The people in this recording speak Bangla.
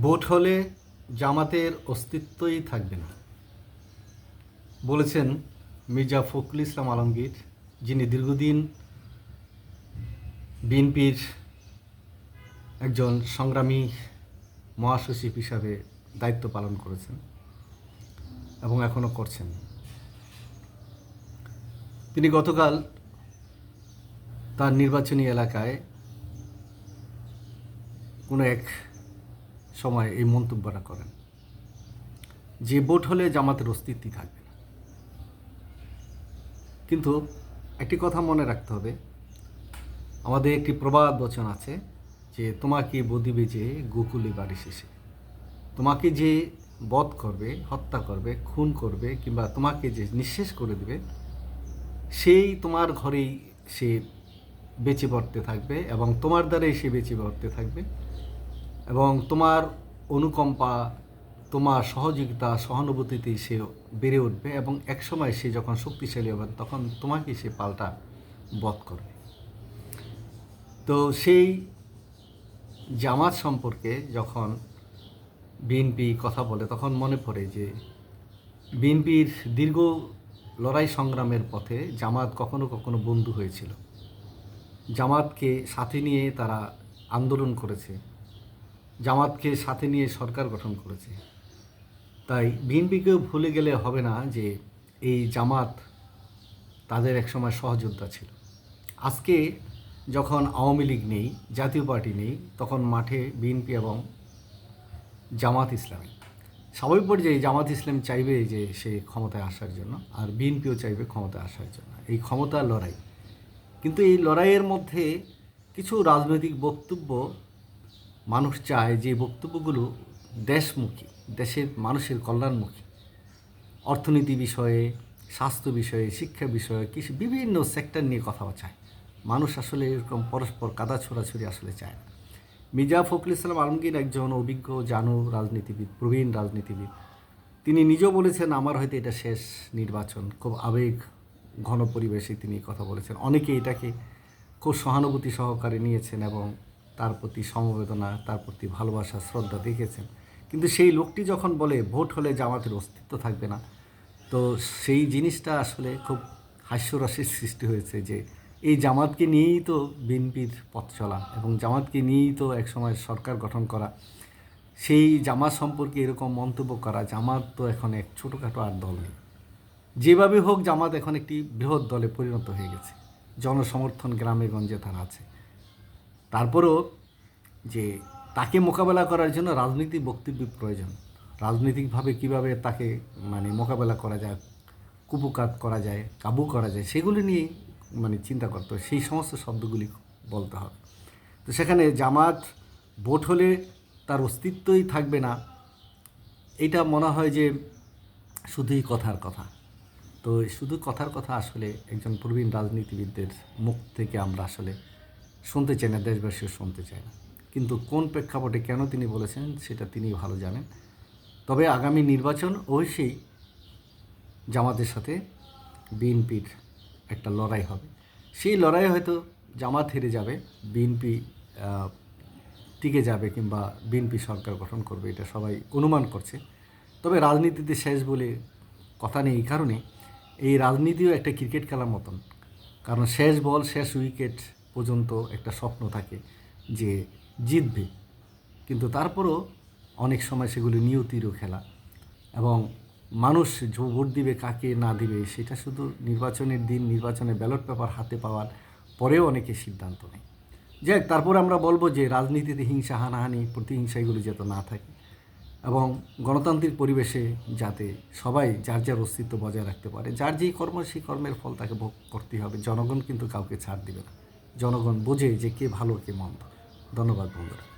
ভোট হলে জামাতের অস্তিত্বই থাকবে না। বলেছেন মির্জা ফখরুল ইসলাম আলমগীর, যিনি দীর্ঘদিন বিএনপির একজন সংগ্রামী মহাসচিব হিসাবে দায়িত্ব পালন করেছেন এবং এখনও করছেন। তিনি গতকাল তার নির্বাচনী এলাকায় কোনো এক সময় এই মন্তব্যটা করেন। যে ভোট হলে জামাতের অস্তিত্বই থাকবে না। কিন্তু একটি কথা মনে রাখতে হবে, আমাদের একটি প্রবাদ বচন আছে যে, তোমাকে বদিবে যে গোকুলে বাড়ি শেষে। তোমাকে যে বধ করবে, হত্যা করবে, খুন করবে কিংবা তোমাকে যে নিঃশেষ করে দিবে, সেই তোমার ঘরেই সে বেঁচে পড়তে থাকবে এবং তোমার দ্বারাই সে বেঁচে পড়তে থাকবে এবং তোমার অনুকম্পা তোমার সহযোগিতা সহানুভূতিতেই সে বেড়ে উঠবে এবং একসময় সে যখন শক্তিশালী হবে, তখন তোমাকে সে পাল্টা বধ করবে। তো সেই জামাত সম্পর্কে যখন বিএনপি কথা বলে, তখন মনে পড়ে যে বিএনপির দীর্ঘ লড়াই সংগ্রামের পথে জামাত কখনো কখনো বন্ধু হয়েছিল। জামাতকে সাথে নিয়ে তারা আন্দোলন করেছে। জামাতকে সাথে নিয়ে সরকার গঠন করেছে। তাই বিএনপিকেও ভুলে গেলে হবে না যে এই জামাত তাদের একসময় সহযোদ্ধা ছিল। আজকে যখন আওয়ামী লীগ নেই, জাতীয় পার্টি নেই, তখন মাঠে বিএনপি এবং জামাত ইসলামী। স্বাভাবিক পর্যায়ে জামাত ইসলাম চাইবে যে সে ক্ষমতায় আসার জন্য, আর বিএনপিও চাইবে ক্ষমতায় আসার জন্য। এই ক্ষমতার লড়াই। কিন্তু এই লড়াইয়ের মধ্যে কিছু রাজনৈতিক বক্তব্য মানুষ চায় যে বক্তব্যগুলো দেশমুখী, দেশের মানুষের কল্যাণমুখী। অর্থনীতি বিষয়ে, স্বাস্থ্য বিষয়ে, শিক্ষা বিষয়ে, কৃষি বিভিন্ন সেক্টর নিয়ে কথা চায়। মানুষ আসলে এরকম পরস্পর কাদা ছোড়াছুড়ি আসলে চায় না। মির্জা ফখরুল ইসলাম আলমগীর একজন অভিজ্ঞ, জানু রাজনীতিবিদ, প্রবীণ রাজনীতিবিদ। তিনি নিজেও বলেছেন, আমার হয়তো এটা শেষ নির্বাচন। খুব আবেগ ঘন পরিবেশে তিনি কথা বলেছেন। অনেকে এটাকে খুব সহানুভূতি সহকারে নিয়েছেন এবং তার প্রতি সমবেদনা, তার প্রতি ভালোবাসা, শ্রদ্ধা দেখেছেন। কিন্তু সেই লোকটি যখন বলে, ভোট হলে জামাতের অস্তিত্ব থাকবে না, তো সেই জিনিসটা আসলে খুব হাস্যরসের সৃষ্টি হয়েছে যে এই জামাতকে নিয়েই তো বিএনপির পথ চলা এবং জামাতকে নিয়েই তো একসময় সরকার গঠন করা। সেই জামাত সম্পর্কে এরকম মন্তব্য করা, জামাত তো এখন এক ছোটোখাটো আর দল নেই। যেভাবে হোক, জামাত এখন একটি বৃহৎ দলে পরিণত হয়ে গেছে। জনসমর্থন গ্রামে গঞ্জে তার আছে। তারপরেও যে তাকে মোকাবেলা করার জন্য রাজনৈতিক বক্তব্য প্রয়োজন। রাজনৈতিকভাবে কীভাবে তাকে মানে মোকাবেলা করা যায় কুপুকাত করা যায়, কাবু করা যায়, সেগুলি নিয়ে মানে চিন্তা করতে হবে। সেই সমস্ত শব্দগুলি বলতে হবে। তো সেখানে জামাত ভোট হলে তার অস্তিত্বই থাকবে না। এটা মনে হয় যে শুধুই কথার কথা। তো শুধু কথার কথা আসলে একজন প্রবীণ রাজনীতিবিদদের মুখ থেকে আমরা আসলে শুনতে চায় না, দেশবাসীও শুনতে চায় না। কিন্তু কোন প্রেক্ষাপটে কেন তিনি বলেছেন, সেটা তিনি ভালো জানেন। তবে আগামী নির্বাচন অবশ্যই জামাতের সাথে বিএনপির একটা লড়াই হবে। সেই লড়াই হয়তো জামাত হেরে যাবে, বিএনপি টিকে যাবে কিংবা বিএনপি সরকার গঠন করবে, এটা সবাই অনুমান করছে। তবে রাজনীতিতে শেষ বলে কথা নেই এই কারণে, এই রাজনীতিও একটা ক্রিকেট খেলার মতন। কারণ শেষ বল, শেষ উইকেট পর্যন্ত একটা স্বপ্ন থাকে যে জিতবে। কিন্তু তারপরও অনেক সময় সেগুলি নিয়তিরও খেলা এবং মানুষ ভোট দিবে কাকে না দিবে সেটা শুধু নির্বাচনের দিন, নির্বাচনের ব্যালট পেপার হাতে পাওয়ার পরেও অনেকে সিদ্ধান্ত নেয়। যাক তারপর আমরা বলব যে রাজনীতিতে হিংসা, হানাহানি প্রতিহিংসা এগুলো যাতে না থাকে এবং গণতান্ত্রিক পরিবেশে যাতে সবাই যার যার অস্তিত্ব বজায় রাখতে পারে, যার যেই কর্ম সেই কর্মের ফল তাকে ভোগ করতেই হবে। জনগণ কিন্তু কাউকে ছাড় দিবে না। জনগণ বোঝে যে কে ভালো কে মন্দ। ধন্যবাদ বন্ধুরা।